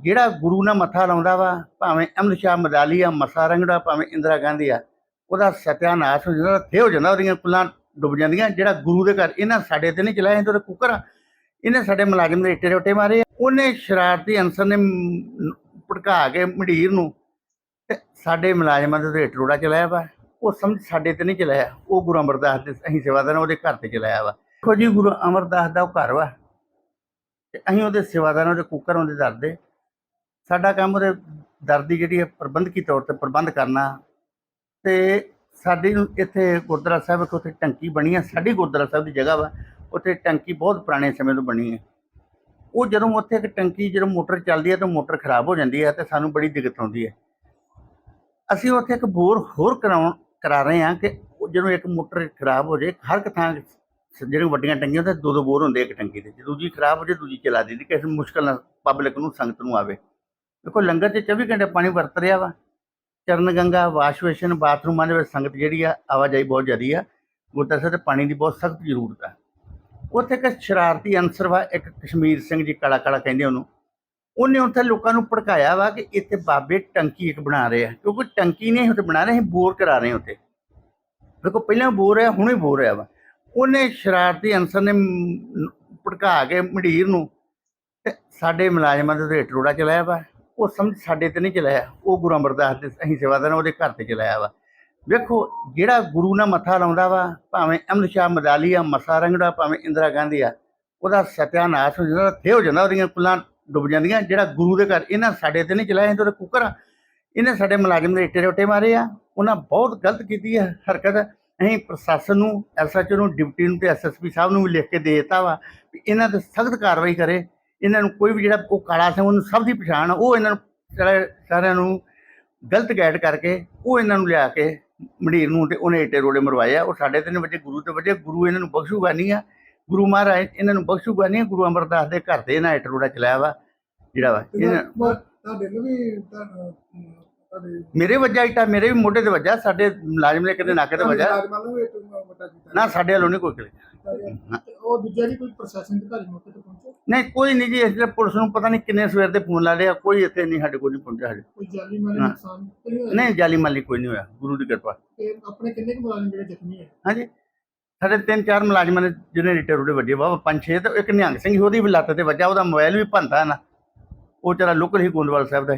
ਜਿਹੜਾ ਗੁਰੂ ਨਾਲ ਮੱਥਾ ਲਾਉਂਦਾ ਵਾ, ਭਾਵੇਂ ਅਮਰ ਸ਼ਾਹ ਮਦਾਲੀ ਆ, ਮਸਾ ਰੰਗੜਾ, ਭਾਵੇਂ ਇੰਦਰਾ ਗਾਂਧੀ ਆ, ਉਹਦਾ ਸਤਿਆਨਾਸ਼ ਹੋ ਜਾਂਦਾ ਥੇ ਹੋ ਜਾਂਦਾ, ਉਹਦੀਆਂ ਕੁੱਲਾਂ ਡੁੱਬ ਜਾਂਦੀਆਂ, ਜਿਹੜਾ ਗੁਰੂ ਦੇ ਘਰ ਇਹਨਾਂ ਸਾਡੇ ਤੇ ਨਹੀਂ ਚਲਾਇਆ ਇਹ ਤਾਂ ਕੁੱਕਰ ਆ। ਇਹਨੇ ਸਾਡੇ ਮੁਲਾਜ਼ਮ ਦੇ ਇੱਟੇ ਰੋਟੇ ਮਾਰੇ ਉਹਨੇ ਸ਼ਰਾਰਤੀ ਅਨਸਰ ਨੇ ਭੜਕਾ ਕੇ ਮੰਡੀਰ ਨੂੰ ਤੇ ਸਾਡੇ ਮੁਲਾਜ਼ਮਾਂ ਦੇ ਉੱਤੇ ਇੱਟ ਰੋੜਾ ਚਲਾਇਆ ਵਾ। ਉਹ ਸਮਝ ਸਾਡੇ ਤੇ ਨਹੀਂ ਚਲਾਇਆ। ਉਹ ਗੁਰੂ ਅਮਰਦਾਸ ਦੇ ਅਸੀਂ ਸੇਵਾਦਾਰ ਉਹਦੇ ਘਰ ਤੇ ਚਲਾਇਆ ਵਾ। ਦੇਖੋ ਜੀ, ਗੁਰੂ ਅਮਰਦਾਸ ਦਾ ਉਹ ਘਰ ਵਾ। ਤੇ ਅਸੀਂ ਉਹਦੇ ਸੇਵਾਦਾਰਾਂ ਦੇ ਕੁੱਕਰ ਉਹਦੇ ਦਰਦੇ ਸਾਡਾ ਕੰਮ ਉਹਦੇ ਦਰ ਦੀ ਜਿਹੜੀ ਹੈ ਪ੍ਰਬੰਧਕੀ ਤੌਰ ਤੇ ਪ੍ਰਬੰਧ ਕਰਨਾ ਤੇ ਸਾਡੀ ਇੱਥੇ ਗੁਰਦੁਆਰਾ ਸਾਹਿਬ ਇੱਕ ਉੱਥੇ ਟੰਕੀ ਬਣੀ ਹੈ, ਸਾਡੀ ਗੁਰਦੁਆਰਾ ਸਾਹਿਬ ਦੀ ਜਗ੍ਹਾ ਵਾ, ਉੱਥੇ ਟੰਕੀ ਬਹੁਤ ਪੁਰਾਣੇ ਸਮੇਂ ਤੋਂ ਬਣੀ ਹੈ। ਉਹ ਜਦੋਂ ਉੱਥੇ ਇੱਕ ਟੰਕੀ ਜਦੋਂ ਮੋਟਰ ਚੱਲਦੀ ਹੈ ਤਾਂ ਮੋਟਰ ਖਰਾਬ ਹੋ ਜਾਂਦੀ ਹੈ ਤੇ ਸਾਨੂੰ ਬੜੀ ਦਿੱਕਤ ਆਉਂਦੀ ਹੈ। ਅਸੀਂ ਉੱਥੇ ਇੱਕ ਬੋਰ ਹੋਰ ਕਰਾਉਣ, ਕਰਾ ਰਹੇ ਹਾਂ ਕਿ ਉਹ ਜਦੋਂ ਇੱਕ ਮੋਟਰ ਖਰਾਬ ਹੋ ਜਾਏ ਹਰ ਇੱਕ ਥਾਂ ਜਿਹੜੀਆਂ ਵੱਡੀਆਂ ਟੰਕੀਆਂ ਤੇ ਦੋ ਦੋ ਬੋਰ ਹੁੰਦੇ ਇੱਕ ਟੰਕੀ ਤੇ ਜੇ ਦੂਜੀ ਖਰਾਬ ਹੋ ਜਾਏ ਦੂਜੀ ਚਲਾ ਦਿੰਦੀ ਕਿਸੇ ਨੂੰ ਮੁਸ਼ਕਲ ਨਾਲ ਪਬਲਿਕ ਨੂੰ, ਸੰਗਤ ਨੂੰ ਆਵੇ। ਦੇਖੋ, ਲੰਗਰ 'ਚ 24 ਘੰਟੇ ਪਾਣੀ ਵਰਤ ਰਿਹਾ ਵਾ। ਚਰਨ ਗੰਗਾ, ਵਾਸ਼ ਵੇਸ਼ਨ ਬਾਥਰੂਮਾਂ ਦੇ ਵਿੱਚ ਸੰਗਤ ਜਿਹੜੀ ਆ, ਆਵਾਜਾਈ ਬਹੁਤ ਜ਼ਿਆਦੀ ਆ। ਗੁਰਦੁਆਰਾ ਸਾਹਿਬ ਤੇ ਪਾਣੀ ਦੀ ਬਹੁਤ ਸਖਤ ਜ਼ਰੂਰਤ ਆ। ਉੱਥੇ ਇੱਕ ਸ਼ਰਾਰਤੀ ਅਨਸਰ ਵਾ, ਇੱਕ ਕਸ਼ਮੀਰ ਸਿੰਘ ਜੀ, ਕਾਲਾ ਕਾਲਾ ਕਹਿੰਦੇ ਉਹਨੂੰ। ਉਹਨੇ ਉੱਥੇ ਲੋਕਾਂ ਨੂੰ ਭੜਕਾਇਆ ਵਾ ਕਿ ਇੱਥੇ ਬਾਬੇ ਟੰਕੀ ਇੱਕ ਬਣਾ ਰਹੇ ਆ। ਕਿਉਂਕਿ ਟੰਕੀ ਨਹੀਂ ਉੱਥੇ ਬਣਾ ਰਹੇ, ਅਸੀਂ ਬੋਰ ਕਰਾ ਰਹੇ ਉੱਥੇ। ਦੇਖੋ, ਪਹਿਲਾਂ ਬੋਰ ਹੈ ਹੁਣੇ ਬੋਰ ਹੈ ਵਾ। ਉਹਨੇ ਸ਼ਰਾਰਤੀ ਅਨਸਰ ਨੇ ਭੜਕਾ ਕੇ ਮੰਡੀਰ ਨੂੰ ਤੇ ਸਾਡੇ ਮੁਲਾਜ਼ਮਾਂ ਦੇ ਉੱਤੇ ਇੱਟ ਰੋੜਾ ਚਲਾਇਆ ਵਾ। ਉਹ ਸਮਝ ਸਾਡੇ ਤੇ ਨਹੀਂ ਚਲਾਇਆ। ਉਹ ਗੁਰੂ ਅਮਰਦਾਸ ਦੇ ਅਸੀਂ ਸੇਵਾਦਾਰ ਹਾਂ, ਉਹਦੇ ਘਰ ਤੇ ਚਲਾਇਆ ਵਾ। ਵੇਖੋ ਜਿਹੜਾ ਗੁਰੂ ਨਾਲ ਮੱਥਾ ਲਾਉਂਦਾ ਵਾ ਭਾਵੇਂ ਅਮਰ ਸ਼ਾਹ ਮਦਾਲੀ ਆ ਮਸਾ ਰੰਗੜਾ ਭਾਵੇਂ ਇੰਦਰਾ ਗਾਂਧੀ ਆ ਉਹਦਾ ਸਤਿਆਨਾਸ਼ ਹੋ ਜਾਂਦਾ ਥੇ ਹੋ ਜਾਂਦਾ ਉਹਦੀਆਂ ਕੁੱਲਾਂ ਡੁੱਬ ਜਾਂਦੀਆਂ। ਜਿਹੜਾ ਗੁਰੂ ਦੇ ਘਰ ਇਹਨਾਂ ਸਾਡੇ ਤੇ ਨਹੀਂ ਚਲਾਇਆ ਇਹ ਤਾਂ ਉਹਦੇ ਕੁੱਕਰ ਆ। ਇਹਨੇ ਸਾਡੇ ਮੁਲਾਜ਼ਮ ਦੇ ਇੱਟੇ ਰੋਟੇ ਮਾਰੇ ਆ। ਉਹਨਾਂ ਬਹੁਤ ਗਲਤ ਕੀਤੀ ਹੈ ਹਰਕਤ। ਅਸੀਂ ਪ੍ਰਸ਼ਾਸਨ ਨੂੰ ਐਸਐਚਓ ਨੂੰ ਡਿਪਟੀ ਨੂੰ ਤੇ ਐਸਐਸਪੀ ਸਾਹਿਬ ਨੂੰ ਵੀ ਲਿਖ ਕੇ ਦੇ ਦਿੱਤਾ ਵਾ ਵੀ ਇਹਨਾਂ ਤੇ ਸਖਤ ਕਾਰਵਾਈ ਕਰੇ। ਇਹਨਾਂ ਨੂੰ ਕੋਈ ਵੀ ਜਿਹੜਾ ਉਹ ਕਾਲਾ ਸਿੰਘ ਉਹਨੂੰ ਸਭ ਦੀ ਪਛਾਣ ਆ, ਉਹ ਇਹਨਾਂ ਨੂੰ ਸਾਰੇ- ਸਾਰਿਆਂ ਨੂੰ ਗਲਤ ਗਾਈਡ ਕਰਕੇ ਉਹ ਇਹਨਾਂ ਨੂੰ ਲਿਆ ਕੇ ਮੰਡੀਰ ਨੂੰ ਤੇ ਉਹਨੇ ਇੱਟੇ ਰੋੜੇ ਮਰਵਾਏ ਆ। ਉਹ ਸਾਡੇ ਤੇ ਨੇ ਵਜੇ ਗੁਰੂ ਤੇ ਵਜੇ ਗੁਰੂ ਇਹਨਾਂ ਨੂੰ ਬਖਸ਼ੂਗਾ ਨਹੀਂ ਆ। ਗੁਰੂ ਮਹਾਰਾਜ ਇਹਨਾਂ ਨੂੰ ਬਖਸ਼ੂਗਾ ਨਹੀਂ ਗੁਰੂ ਅਮਰਦਾਸ ਦੇ ਘਰ ਤੇ ਇਹਨਾਂ ਇੱਟ ਰੋੜਾ ਚਲਾਇਆ ਵਾ ਜਿਹੜਾ ਵਾ ਇਹਨਾਂ ਤੁਹਾਡੇ ਨੂੰ ਵੀ ਤੁਹਾਡਾ, ਅਮ, ਤੁਹਾਡੇ ਮੇਰੇ ਵੱਜਾ ਇੱਟਾ ਮੇਰੇ ਵੀ ਮੋਢੇ ਤੇ ਵੱਜਾ ਸਾਡੇ ਮੁਲਾਜ਼ਮ ਨੇ ਕਿਤੇ ਨਾਕੇ ਤੇ ਵੱਜਾ। ਨੂੰ ਵੀ ਇੱਕ ਵੱਡਾ ਕੀਤਾ। ਨਾ ਸਾਡੇ ਵੱਲੋਂ ਨਹੀਂ ਕੋਈ ਕਰੇ ਉਹ ਦੂਜਾ ਜੀ ਕੋਈ ਪ੍ਰਸ਼ਾਸਨ ਅਧਿਕਾਰੀ ਮੌਕੇ ਤੇ ਪਹੁੰਚੇ? ਨਹੀਂ ਕੋਈ ਨਹੀਂ ਜੀ ਇਸ ਲਈ ਪੁਲਿਸ ਨੂੰ ਪਤਾ ਨਹੀਂ ਕਿੰਨੇ ਸਵੇਰ ਦੇ ਫੋਨ ਲਾ ਲਿਆ ਕੋਈ ਇੱਥੇ ਨਹੀਂ ਸਾਡੇ ਕੋਲ ਨਹੀਂ ਪਹੁੰਚਿਆ ਸਾਡੇ ਕੋਈ ਜਾਨੀ ਮਾਲੀ ਹਾਂ। ਨੁਕਸਾਨ ਤਾਂ ਨਹੀਂ ਹੋਇਆ? ਨਹੀਂ ਜਾਲੀ ਮਾਲੀ ਕੋਈ ਨਹੀਂ ਹੋਇਆ ਗੁਰੂ ਦੀ ਕਿਰਪਾ। ਤੇ ਆਪਣੇ ਕਿੰਨੇ ਕੁ ਮੁਲਾਜ਼ਮ ਜਿਹੜੇ ਜ਼ਖਮੀ ਹੈ? ਹਾਂਜੀ ਸਾਡੇ ਤਿੰਨ ਚਾਰ ਮੁਲਾਜ਼ਮਾਂ ਨੇ ਜਿਹਨੇ ਰਿਟੇ ਰੋਡੇ ਵੱਜੇ ਵਾ ਪੰਜ ਛੇ ਤੇ ਇੱਕ ਨਿਹੰਗ ਸਿੰਘ ਸੀ ਉਹਦੀ ਵੀ ਲੱਤ ਤੇ ਵੱਜਾ ਉਹਦਾ ਮੋਬਾਈਲ ਵੀ ਭੰਤਾ ਨਾ। ਉਹ ਵਿਚਾਰਾ ਲੋਕਲ ਹੀ ਗੋਂਦਵਾਲ ਸਾਹਿਬ ਦਾ।